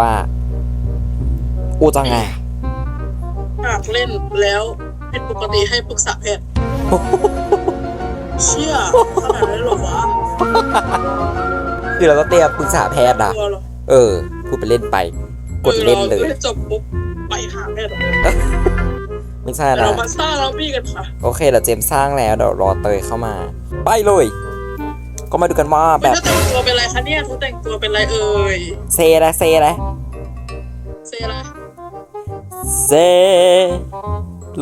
ว่าอูจังไงหากเล่นแล้วผิดปกติให้ปรึกษาแพทย์เชื่อขนาดนั้นเหรอวะคือเราก็เตรียมปรึกษาแพทย์นะกลัวเหรอเออ พูดไปเล่นไป กดเล่นเลยออราจบปุ๊บไปหาแพทย์ไม่ใช่แต่นะเรามาสร้างเราพี่กันค่ะ โอเคเดี๋ยวเจมส์สร้างแล้วเดี๋ยวรอเตยเข้ามา ไปเลย ก็มาดูกันว่าแบบเธอแต่งตัวเป็นอะไรคะเนี่ยเธอแต่งตัวเป็นอะไรเอ่ยเซนะเซนะเซอะไรเซ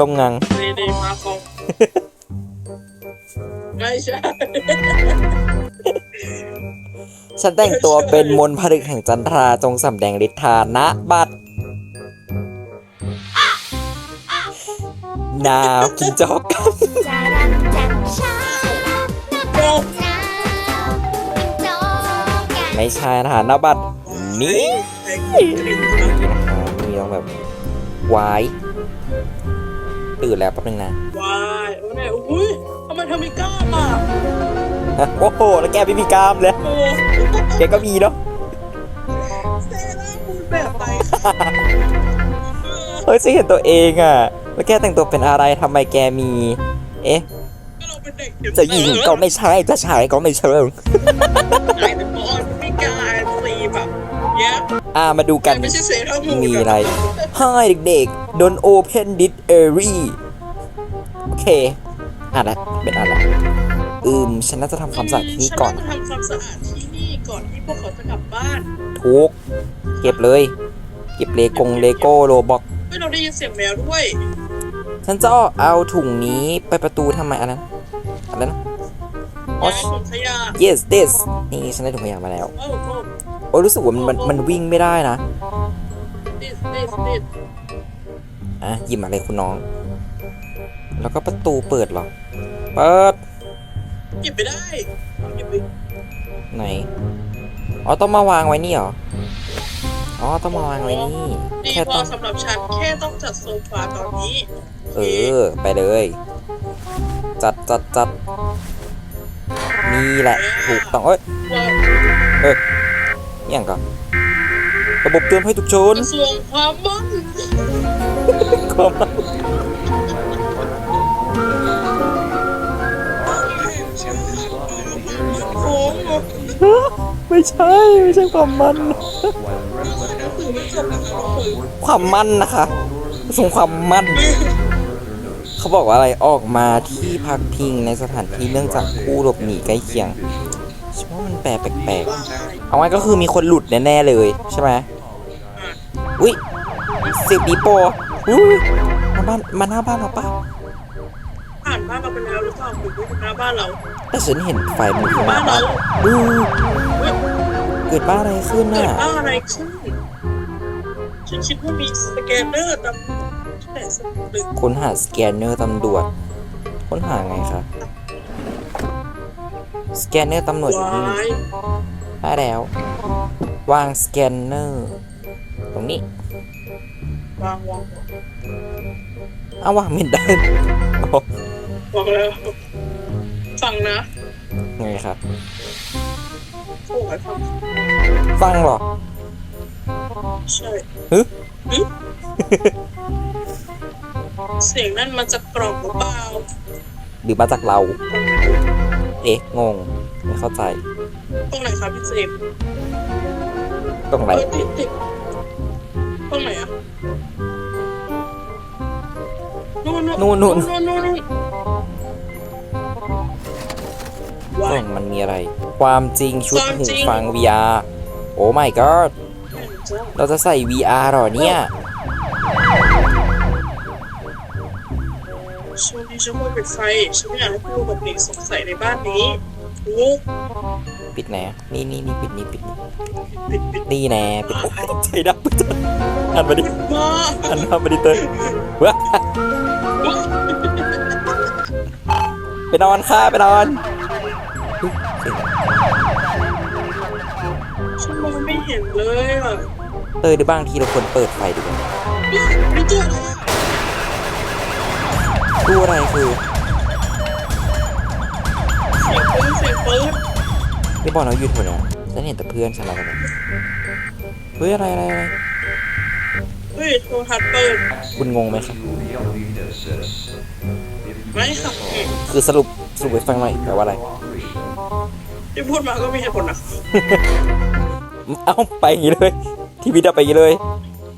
ลงงังเดเดมาคองไม่ใช่ฉันแต่งตัวเป็นมนต์ผลึกแห่งจันทราจงสำแดงฤทธานะบัดนาวกินจอกกัน จารังจังชาโอ้นาวโจกัน ไม่ใช่นะคะหน้าบัดนี้แต่งกลิ่นนี่นะคะมีต้องแบบวายตื่นแล้วแป๊บนึงนะวายโอ้เนี่ยอุ้ยทำไมเธอไม่กล้าอะฮะโอ้โห แล้วแกไม่มีกล้ามเลยโอ้แกก็มีเนาะเซราพูดแบบไหนคะเฮ้ยฉันเห็นตัวเองอะ แล้วแกแต่งตัวเป็นอะไรทำไมแกมี เอ๊ะก็เราเป็นเด็กเดี๋วจะหญิงก็ไม่ใช่จะชายก็ไม่เชิง ไอ้แต่บอลไม่กล้าตีแบบเนี้ยอ่ามาดูกัน ไม่ใช่เซราพูดมีอะไร Hi เด็กๆ Don't open this area โอเคอ่านละเป็นอ่านละอืมฉันน่าจะทำความสะอาดที่นี่ก่อนฉัว่ามาทำความสะอาดที่นี่ก่อนที่พวกเขาจะกลับบ้านทุกเก็บเลย เก็บเลกงเลโก้โรบอกเฮ้ยเราได้ยินเสียงแมวด้วย ฉันจะเอาถุงนี้ไปประตูทำไมอันนั้นอะไรนะ อ๋อย้ายถุงขยะ yes this นี่ฉันได้ถุงขยะมาแล้ว โอ้โหโอ้รู้สึกว่ามันมันมันวิ่งไม่ได้นะดิสดิสดิสอะหยิบมาเลยคุณน้อง แล้วก็ประตูเปิดเหรอ เปิด หยิบไปได้หยิบไปไหน อ๋อ ต้องมาวางไว้นี่เหรอ อ๋อ ต้องมาวางไว้นี่ ดีแค่พต้ออง สำหรับฉัน แค่ต้องจัดโซฟาตอนนี้เออ ไปเลย จัดจัดจัด นี่แหละถูกต้องเอ้ยว่าอหย่างก่อนระบบเตือนให้ทุกชนกระทรวงความมั่นความรักโอ้โหไม่ใช่ไม่ใช่ความมันถือไม่จบนะคะความมั่นนะคะส่งความมั่น เขาบอกว่าอะไรออกมาที่พักพิงในสถานที่เนื่องจากผู้หลบหนีใกล้เคียงฉันว่ามันแปลแปลกๆเอาไว้ก็คือมีคนหลุดแน่ๆเลยใช่ไหมอุ้ยสิบปีโปอุ้ยมาบ้านมาหน้าบ้านเราปะผ่านบ้านเราไปแล้วหรือเปล่าหรือว่าหน้าบ้านเราแต่ฉันเห็นไฟมันขึ้นบ้ามานเราอู้เฮ้ยเกิดบ้านอะไรขึ้นเกิดน่ะบ้านอะไรขึ้นฉันคิดว่ามีสแกนเนอร์ตำ ค้นหาสแกนเนอร์ตำรวจ ค้นหาไงคะสแกนเนอร์ตำรวจอยู่นี่วายได้แล้ว วางสแกนเนอร์ ตรงนี้วางวางเอาวางไม่ได้โอ้วางแล้วฟังนะไงครับโอ้ยฟังฟังเหรอ ใช่ฮึฮึ เสียงนั่นมาจากกล่องหรือเปล่าหรือมาจากเรา เอ๊ะ งง ไม่เข้าใจ ตรงไหนครับพี่เจมส์ตรงไหน เออติดติดตรงไหนอะนู่นนู่นนู่น นู่นนู่นนู่นกว้าล่ย องมันมีอะไร ความจริงชุดความหูจริง ฟัง VR โอ้ my god เราจะใส่ VR เหรอเนี่ย ช่วงนี้ฉันไม่ปิดไฟฉันไม่อยากให้ผู้ปกติสงสัยในบ้านนี้ทุกปิดไหนอะนี่นี่นี่ปิดนี่ปิดนี่ปิดปิดนี่แน่ปิดโอ้ยใจดับปึ๊ดหันมาดิมาหันมาดิเตยเว้ยไปนอนค่ะไปนอนเฮ้ยเสียงฉันมองไม่เห็นเลยอะเตยหรือบางทีเราควรเปิดไฟดีกว่านี่นี่ตัวอะไรอะ ดูอะไรคือเสียงปืนเสียงปืนไม่บอกเราอยู่แถวเนี้ยฉันเห็นแต่เพื่อนฉันแล้วกันเฮ้ยอะไรอะไรอะไรเฮ้ยโทรทัศน์เปิดคุณงงไหมครับไม่ค่ะอืมคือสรุปสรุปไปฟังหน่อยแปลว่าอะไรที่พูดมาก็มีเหตุผลนะเอ้าไปอย่างนี้เลยทีวีดับไปอย่างนี้เลย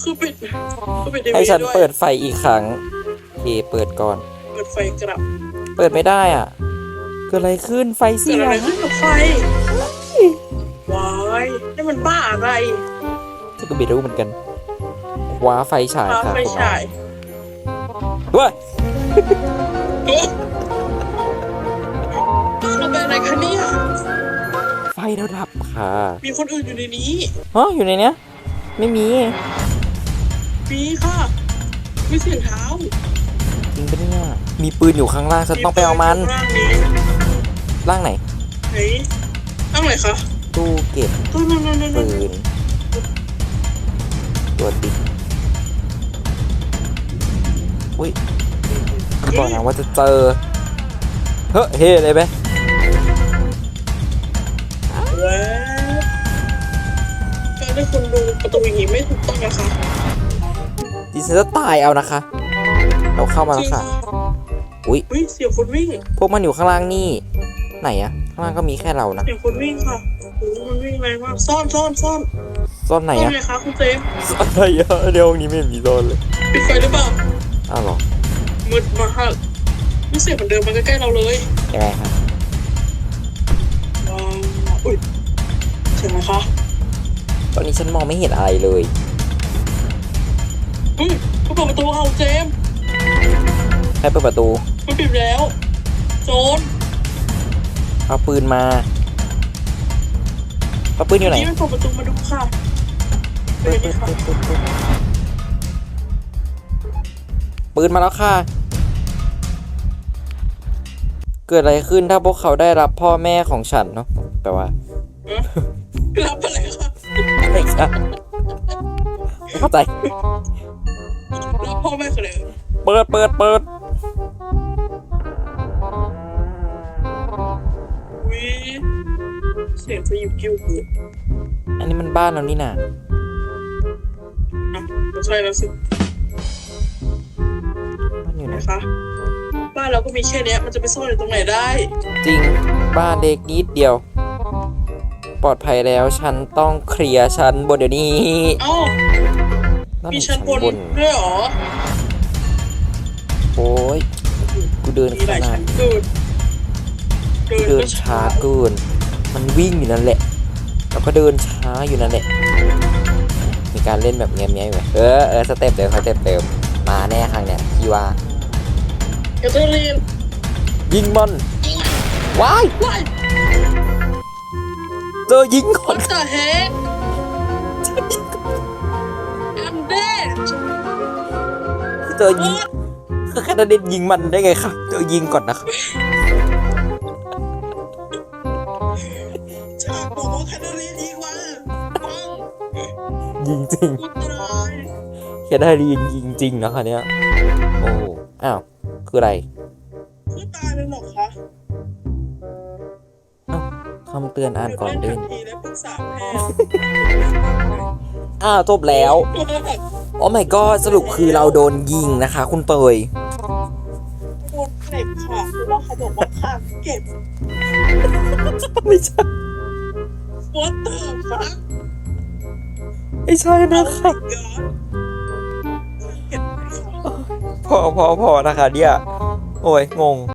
คือปิดคือปิดทีวีให้ฉันด้วยเปิดไฟอีกครั้งเอเปิดก่อนเปิด ไฟกลับเปิดไม่ได้อะ เกิดอะไรขึ้นไฟเกิเสีดยอะไรขึ้นกับไฟว้ายนี่มันบ้าอะไรฉันก็ไม่รู้เหมือนกันคว้าไฟฉายฟ้าค่ะไฟฉายเว้ยโอ้เราเป็นอะไรคะเนี่ยไฟเราดับค่ะมีคนอื่นอยู่ในนี้ฮะอยู่ในเนี้ย ไม่มี มีค่ะมีเสียงเท้าจ ริงปะเนี่ย มีปืนอยู่ข้างล่างฉันต้องไปเอามัน ร่างนี้ล่างไหน ไหนร่างไหนคะตู้เก็บตัวนั่นนั่นนั่นปืนตัวติดอุ้ยบอกนะว่าจะเจอ เฮ้ยเฮ้เลยไหมแว้วการที่คุณดูประตูอย่างนี้ไม่ถูกต้องนะคะดิฉันจะตายเอานะคะ เราเข้ามาจแล้ริวงค่ะค่ะ อุ้ยอุ้ยเสียงคนวิ่งพวกมันอยู่ข้างล่างนี่ ไหนอะข้างล่างก็มีแค่เรานะเสียงคนวิ่งค่ะโอ้โหมันวิ่งแรงมากซ่อนซ่อนซ่อนซ่อนไหนซ่อนอะไงคะคุณเจมส์ซ่อนอะไรอะเดี๋ยวนี้ไม่เห็นมีซ่อนเลยปิดไฟหรือเปล่าอ้าวเหรอมืดมากไม่เสียงเหมือนเดิมมันใกล้ๆเราเลยยังไงคะว้าวอุ้ยเสียงไหมคะตอนนี้ฉันมองไม่เห็นอะไรเลยอุ้ยเขาเปิดประตูเอาเจมส์ ให้เปิดประตู มันปิดแล้ว โจรเอาปืนมาเอาปืนอยู่ไหน นี่มันเปิดประตูมาดูค่ะเป็ปืนนไงปืนคะปืนปืนปืนปืนมาแล้วค่ะ เกิดอะไรขึ้นถ้าพวกเขาได้รับพ่อแม่ของฉันเนาะแปลว่าเอ๊ะรับอะไรคะไม่ใช่ไม่เข้าใจรับพ่อแม่คืออะไรเปิดเปิดเปิด เสียงจะอยู่กิ้วหูอันนี้มันบ้านเรานี่น่ะอะไม่ใช่แล้วสิบ้านอยู่ไหนนะคะ บ้านเราก็มีแค่เนี้ยมันจะไปซ่อนอยู่ตรงไหนได้ จริงบ้านเล็กนิดเดียว ปลอดภัยแล้วฉันต้องเคลียร์ชั้นบนเดี๋ยวนี้เอ้ามีชั้นบนด้วยเหรอโอ้ยกูเดินมีขหลายนาชั้ดนเกินเดินเดินก็ช้าเกิน มันวิ่งอยู่นั่นแหละ แล้วก็เดินช้าอยู่นั่นแหละ มีการเล่นแบบเงี้ยๆอยู่ไหมเออเออสเต็ปเดิมสเต็ปเดิมมาแน่ครั้งเนี้ยพี่ว่าแคทเธอรีนยิงมันยิงว้ายว้ายเจอยิงก่อน What the heck I'm dead เจอยิงคือแค่นั้นเด็นยิงมันได้ไงครับเจอยิงก่อนนะครับ จริงกูตายแค่ได้ยิงยิงจริงนะคะเนี่ยโอ้อ้าว คืออะไรคือตายเลยเหรอคะคำเตือนอ่านก่อนเล่เล่นนทันทีและปรึกษาแพทย์อ้าวจบแล้ว โอ้ my god สรุปคือเราโดนยิงนะคะ คุณเตยโดนเก็บค่ะเพราะว่าเขาบอกว่าขาเก็บ ไม่ใช่ What the fuck ไม่ใช่นะคะพอพอพอนะคะเนี่ย โอ้ย งง